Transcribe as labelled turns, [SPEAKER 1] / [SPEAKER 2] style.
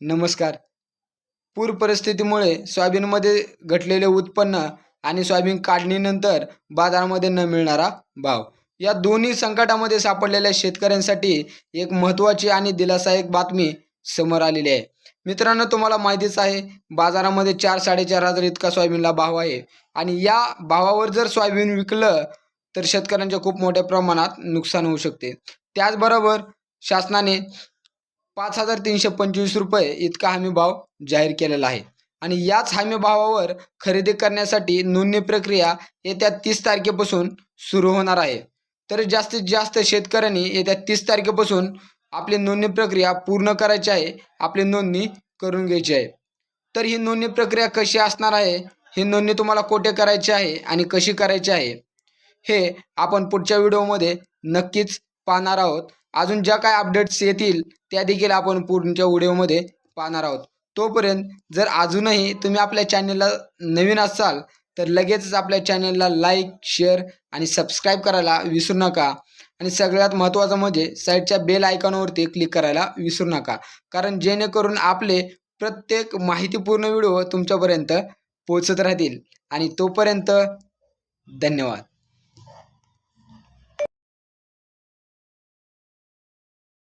[SPEAKER 1] नमस्कार. पूर परिस्थितीमुळे सोयाबीनमध्ये घटलेले उत्पन्न आणि सोयाबीन काढणीनंतर बाजारामध्ये न मिळणारा भाव. या दोन्ही संकटामध्ये सापडलेल्या शेतकऱ्यांसाठी एक महत्त्वाची आणि दिलासायक बातमी समोर आलेली आहे. मित्रांनो तुम्हाला माहितीच आहे बाजारामध्ये चार साडेचार हजार इतका सोयाबीनला भाव आहे. आणि या भावावर जर सोयाबीन विकलं तर शेतकऱ्यांच्या खूप मोठ्या प्रमाणात नुकसान होऊ शकते. त्याचबरोबर शासनाने पाच हजार तीनशे पंचवीस रुपये इतका हमी भाव जाहीर केलेला आहे. आणि याच हमी भावावर खरेदी करण्यासाठी नोंदणी प्रक्रिया येत्या तीस तारखेपासून सुरू होणार आहे. तर जास्तीत जास्त शेतकऱ्यांनी येत्या तीस तारखेपासून आपली नोंदणी प्रक्रिया पूर्ण करायची आहे आपली नोंदणी करून घ्यायची आहे. तर ही नोंदणी प्रक्रिया कशी असणार आहे? ही नोंदणी तुम्हाला कोठे करायची आहे आणि कशी करायची आहे? हे आपण पुढच्या व्हिडिओमध्ये नक्कीच पाहणार आहोत. अजून ज्या काय अपडेट्स येतील त्या देखील आपण पुढच्या व्हिडिओमध्ये पाहणार आहोत. तोपर्यंत जर अजूनही तुम्ही आपल्या चॅनलला नवीन असाल तर लगेचच आपल्या चॅनलला लाईक शेअर आणि सबस्क्राईब करायला विसरू नका. आणि सगळ्यात महत्त्वाचं म्हणजे साईडच्या बेल आयकॉनवरती क्लिक करायला विसरू नका. कारण जेणेकरून आपले प्रत्येक माहितीपूर्ण व्हिडिओ तुमच्यापर्यंत पोचत राहतील. आणि तोपर्यंत धन्यवाद.